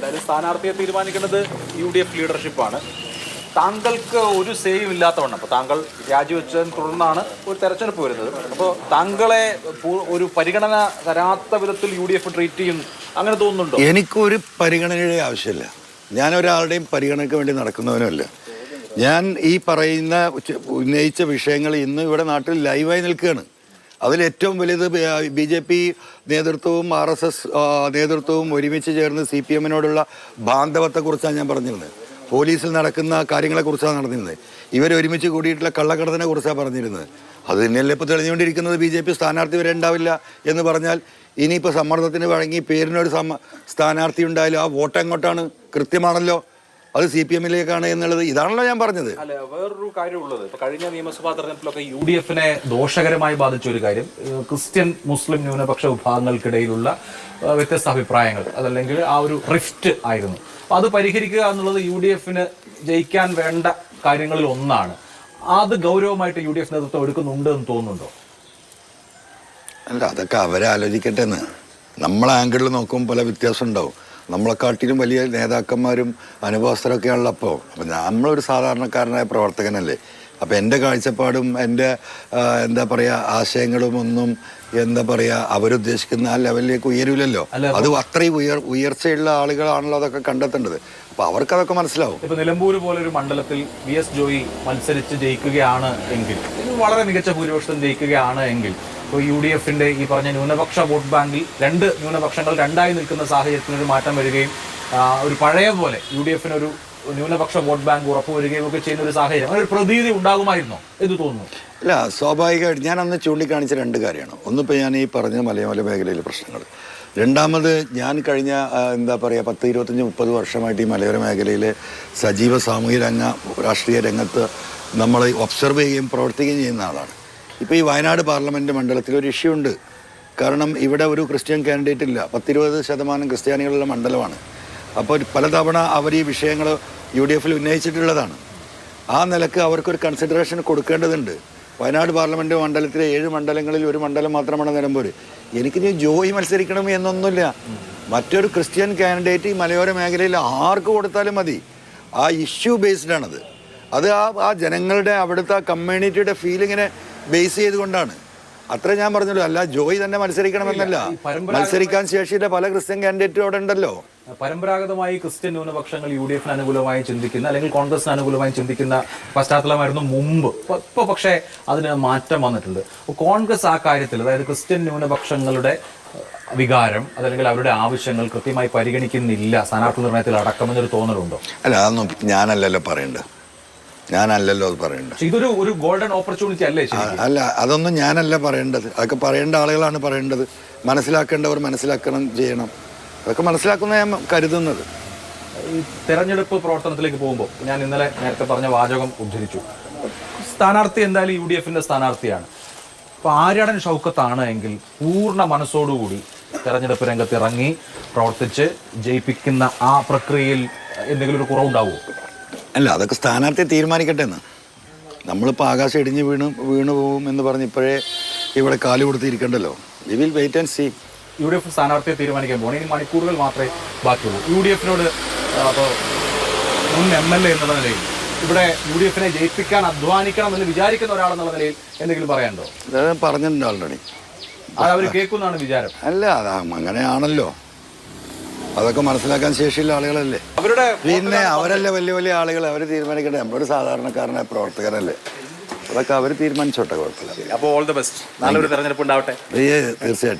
എന്തായാലും സ്ഥാനാർത്ഥിയെ തീരുമാനിക്കുന്നത് യു ഡി എഫ് ലീഡർഷിപ്പാണ്. താങ്കൾക്ക് ഒരു സേയും ഇല്ലാത്തവണ്ണം അപ്പോൾ താങ്കൾ രാജിവെച്ചതിനെ തുടർന്നാണ് ഒരു തെരഞ്ഞെടുപ്പ് വരുന്നത്. അപ്പോൾ താങ്കളെ ഒരു പരിഗണന തരാത്ത വിധത്തിൽ യു ഡി എഫ് ട്രീറ്റ് ചെയ്യും അങ്ങനെ തോന്നുന്നുണ്ടോ? എനിക്കൊരു പരിഗണനയുടെ ആവശ്യമില്ല. ഞാൻ ഒരാളുടെയും പരിഗണനയ്ക്ക് വേണ്ടി നടക്കുന്നവനുമല്ല. ഞാൻ ഈ പറയുന്ന ഉന്നയിച്ച വിഷയങ്ങൾ ഇന്ന് ഇവിടെ നാട്ടിൽ ലൈവായി നിൽക്കുകയാണ്. അതിൽ ഏറ്റവും വലുത് ബി ജെ പി നേതൃത്വവും ആർ എസ് എസ് നേതൃത്വവും ഒരുമിച്ച് ചേർന്ന് സി പി എമ്മിനോടുള്ള ബാന്ധവത്തെക്കുറിച്ചാണ് ഞാൻ പറഞ്ഞിരുന്നത്. പോലീസിൽ നടക്കുന്ന കാര്യങ്ങളെക്കുറിച്ചാണ് നടന്നിരുന്നത്. ഇവർ ഒരുമിച്ച് കൂടിയിട്ടുള്ള കള്ളക്കടത്തിനെ കുറിച്ചാണ് പറഞ്ഞിരുന്നത്. അത് തന്നെയല്ലേ ഇപ്പോൾ തെളിഞ്ഞുകൊണ്ടിരിക്കുന്നത്? ബി ജെ പി സ്ഥാനാർത്ഥി വരെ ഉണ്ടാവില്ല എന്ന് പറഞ്ഞാൽ ഇനിയിപ്പോൾ സമ്മർദ്ദത്തിന് വഴങ്ങി പേരിനൊരു സമ സ്ഥാനാർത്ഥി ഉണ്ടായാലും ആ വോട്ട് എങ്ങോട്ടാണ്? കൃത്യമാണല്ലോ. അത് സി പി എമ്മിലേക്കാണ് എന്നുള്ളത് ഇതാണല്ലോ ഞാൻ പറഞ്ഞത്. അല്ല വേറൊരു കാര്യമുള്ളത്. ഇപ്പൊ കഴിഞ്ഞ നിയമസഭാ തെരഞ്ഞെടുപ്പിലൊക്കെ യു ഡി എഫിനെ ദോഷകരമായി ബാധിച്ച ഒരു കാര്യം ക്രിസ്ത്യൻ മുസ്ലിം ന്യൂനപക്ഷ വിഭാഗങ്ങൾക്കിടയിലുള്ള വ്യത്യസ്ത അഭിപ്രായങ്ങൾ അതല്ലെങ്കിൽ ആ ഒരു റിഫ്റ്റ് ആയിരുന്നു. അപ്പൊ അത് പരിഹരിക്കുക എന്നുള്ളത് യു ഡി എഫിന് ജയിക്കാൻ വേണ്ട കാര്യങ്ങളിൽ ഒന്നാണ്. അത് ഗൗരവമായിട്ട് യു ഡി എഫ് നേതൃത്വം എടുക്കുന്നുണ്ട് എന്ന് തോന്നുന്നുണ്ടോ? അല്ല അതൊക്കെ അവരെ ആലോചിക്കട്ടെ എന്ന്. നമ്മളെ ആംഗിളിൽ നോക്കുമ്പോൾ പല വ്യത്യാസം ഉണ്ടാവും നമ്മളെക്കാട്ടിലും വലിയ നേതാക്കന്മാരും അനുഭവസ്ഥരൊക്കെയാണല്ലോ അപ്പോൾ അപ്പം നമ്മളൊരു സാധാരണക്കാരനായ പ്രവർത്തകനല്ലേ. അപ്പം എന്റെ കാഴ്ചപ്പാടും എന്റെ എന്താ പറയുക ആശയങ്ങളും ഒന്നും എന്താ പറയുക അവരുദ്ദേശിക്കുന്ന ആ ലെവലിലേക്ക് ഉയരൂലല്ലോ. അത് അത്രയും ഉയർ ഉയർച്ചയുള്ള ആളുകളാണല്ലോ അതൊക്കെ കണ്ടെത്തേണ്ടത്. അപ്പോൾ അവർക്കതൊക്കെ മനസ്സിലാവും. ഇപ്പൊ നിലമ്പൂർ പോലൊരു മണ്ഡലത്തിൽ വി എസ് ജോയി മത്സരിച്ച് ജയിക്കുകയാണ് എങ്കിൽ വളരെ മികച്ച ഭൂരിപക്ഷം ജയിക്കുകയാണ് എങ്കിൽ ഇപ്പോൾ യു ഡി എഫിന്റെ ഈ പറഞ്ഞ ന്യൂനപക്ഷ വോട്ട് ബാങ്കിൽ രണ്ട് ന്യൂനപക്ഷങ്ങൾ രണ്ടായി നിൽക്കുന്ന സാഹചര്യത്തിൽ ഒരു മാറ്റം വരികയും ഒരു പഴയ പോലെ യു ഡി എഫിനൊരു ന്യൂനപക്ഷ വോട്ട് ബാങ്ക് ഉറപ്പുവരികയും ഒക്കെ ചെയ്യുന്ന ഒരു സാഹചര്യം അങ്ങനെ ഒരു പ്രതീതി ഉണ്ടാകുമായിരുന്നോ എന്ന് തോന്നുന്നു? അല്ല സ്വാഭാവികമായിട്ട് ഞാൻ അന്ന് ചൂണ്ടിക്കാണിച്ച രണ്ട് കാര്യമാണ്. ഒന്നിപ്പോൾ ഞാൻ ഈ പറഞ്ഞ മലയോല മേഖലയിലെ പ്രശ്നങ്ങൾ. രണ്ടാമത് ഞാൻ കഴിഞ്ഞ എന്താ പറയുക പത്ത് ഇരുപത്തഞ്ച് മുപ്പത് വർഷമായിട്ട് ഈ മലയോര മേഖലയിലെ സജീവ സാമൂഹ്യ രംഗ രാഷ്ട്രീയ രംഗത്ത് നമ്മൾ ഒബ്സർവ് ചെയ്യുകയും പ്രവർത്തിക്കുകയും ചെയ്യുന്ന ആളാണ്. ഇപ്പോൾ ഈ വയനാട് പാർലമെന്റ് മണ്ഡലത്തിൽ ഒരു ഇഷ്യൂ ഉണ്ട്. കാരണം ഇവിടെ ഒരു ക്രിസ്ത്യൻ കാൻഡിഡേറ്റ് ഇല്ല. പത്തിരുപത് ശതമാനം ക്രിസ്ത്യാനികളുള്ള മണ്ഡലമാണ്. അപ്പോൾ പലതവണ അവർ ഈ വിഷയങ്ങൾ യു ഡി എഫിൽ ഉന്നയിച്ചിട്ടുള്ളതാണ്. ആ നിലയ്ക്ക് അവർക്കൊരു കൺസിഡറേഷൻ കൊടുക്കേണ്ടതുണ്ട്. വയനാട് പാർലമെന്റ് മണ്ഡലത്തിലെ ഏഴ് മണ്ഡലങ്ങളിൽ ഒരു മണ്ഡലം മാത്രമാണ് നിലമ്പൂർ എനിക്ക് ഇനി ജോയി മത്സരിക്കണം എന്നൊന്നുമില്ല. മറ്റൊരു ക്രിസ്ത്യൻ കാൻഡിഡേറ്റ് ഈ മലയോര മേഖലയിൽ ആർക്ക് കൊടുത്താലും മതി. ആ ഇഷ്യൂ ബേസ്ഡ് ആണത്. അത് ആ ആ ജനങ്ങളുടെ അവിടുത്തെ ആ കമ്മ്യൂണിറ്റിയുടെ ഫീലിങ്ങിനെ ബേസ് ചെയ്തുകൊണ്ടാണ്. അത്ര ഞാൻ പറഞ്ഞല്ലോ അല്ല ജോയി തന്നെ മത്സരിക്കണമെന്നല്ല. മത്സരിക്കാൻ ശേഷിയുടെ പല ക്രിസ്ത്യൻ കാൻഡിഡേറ്റും അവിടെ ഉണ്ടല്ലോ. പരമ്പരാഗതമായി ക്രിസ്ത്യൻ ന്യൂനപക്ഷങ്ങൾ യു ഡി എഫിന് അനുകൂലമായി ചിന്തിക്കുന്ന അല്ലെങ്കിൽ കോൺഗ്രസിന് അനുകൂലമായി ചിന്തിക്കുന്ന പശ്ചാത്തലമായിരുന്നു മുമ്പ്. ഇപ്പൊ- ഇപ്പൊ പക്ഷേ അതിന് മാറ്റം വന്നിട്ടുണ്ട്. കോൺഗ്രസ് ആ കാര്യത്തിൽ അതായത് ക്രിസ്ത്യൻ ന്യൂനപക്ഷങ്ങളുടെ വികാരം അതല്ലെങ്കിൽ അവരുടെ ആവശ്യങ്ങൾ കൃത്യമായി പരിഗണിക്കുന്നില്ല. സ്ഥാനാർത്ഥി നിർണയത്തിൽ അടക്കമെന്നൊരു തോന്നലുണ്ടോ? അല്ല അതൊന്നും ഞാനല്ലല്ലോ പറയേണ്ടത്. ഞാനല്ലല്ലോ അത് പറയേണ്ടത്. ഇതൊരു ഒരു ഗോൾഡൻ ഓപ്പർച്യൂണിറ്റി അല്ലേ അല്ല അതൊന്നും ഞാനല്ല പറയേണ്ടത്. അതൊക്കെ പറയേണ്ട ആളുകളാണ് പറയേണ്ടത്. മനസ്സിലാക്കേണ്ടവർ മനസ്സിലാക്കണം ചെയ്യണം. അതൊക്കെ മനസ്സിലാക്കുന്ന ഞാൻ കരുതുന്നത്. ഈ തെരഞ്ഞെടുപ്പ് പ്രവർത്തനത്തിലേക്ക് പോകുമ്പോൾ ഞാൻ ഇന്നലെ നേരത്തെ പറഞ്ഞ വാചകം ഉദ്ധരിച്ചു. സ്ഥാനാർത്ഥി എന്തായാലും യു ഡി എഫിന്റെ സ്ഥാനാർത്ഥിയാണ്. അപ്പൊ ആര്യാടൻ ഷൗക്കത്താണ് എങ്കിൽ പൂർണ മനസ്സോടുകൂടി തെരഞ്ഞെടുപ്പ് രംഗത്ത് ഇറങ്ങി പ്രവർത്തിച്ച് ജയിപ്പിക്കുന്ന ആ പ്രക്രിയയിൽ എന്തെങ്കിലും ഒരു കുറവുണ്ടാവുമോ? അല്ല അതൊക്കെ സ്ഥാനാർത്ഥിയെ തീരുമാനിക്കട്ടെ എന്ന് നമ്മളിപ്പോൾ ആകാശം ഇടിഞ്ഞ് വീണ് വീണു പോകും എന്ന് പറഞ്ഞ് ഇപ്പോഴേ ഇവിടെ കാലു കൊടുത്തിരിക്കണ്ടല്ലോ. We will wait and see U D F സ്ഥാനാർത്ഥിയെ തീരുമാനിക്കാൻ പോകണം ഇനി മണിക്കൂറുകൾ മാത്രമേ ബാക്കിയുള്ളൂ. യു ഡി എഫിനോട് അപ്പോൾ മുൻ എം എൽ എ എന്നുള്ള നിലയിൽ ഇവിടെ യു ഡി എഫിനെ ജയിപ്പിക്കാൻ അധ്വാനിക്കണം എന്ന് വിചാരിക്കുന്ന ഒരാളെന്നുള്ള നിലയിൽ എന്തെങ്കിലും പറയാനുണ്ടോ? പറഞ്ഞിട്ടുണ്ട് ആൾറെഡി അത് അവർ കേൾക്കുന്നതാണ് വിചാരം. അല്ല അങ്ങനെയാണല്ലോ. അതൊക്കെ മനസ്സിലാക്കാൻ ശേഷിയുള്ള ആളുകളല്ലേ? അവരുടെ പിന്നെ അവരല്ലേ വലിയ വലിയ ആളുകൾ അവർ തീരുമാനിക്കട്ടെ നമ്മളൊരു സാധാരണക്കാരനായ പ്രവർത്തകരല്ലേ അതൊക്കെ അവർ തീരുമാനിച്ചോട്ടെ കുഴപ്പമില്ല. അപ്പോൾ ഓൾ ദ ബെസ്റ്റ് നല്ലൊരു തെരഞ്ഞെടുപ്പ് ഉണ്ടാവട്ടെ. തീർച്ചയായിട്ടും.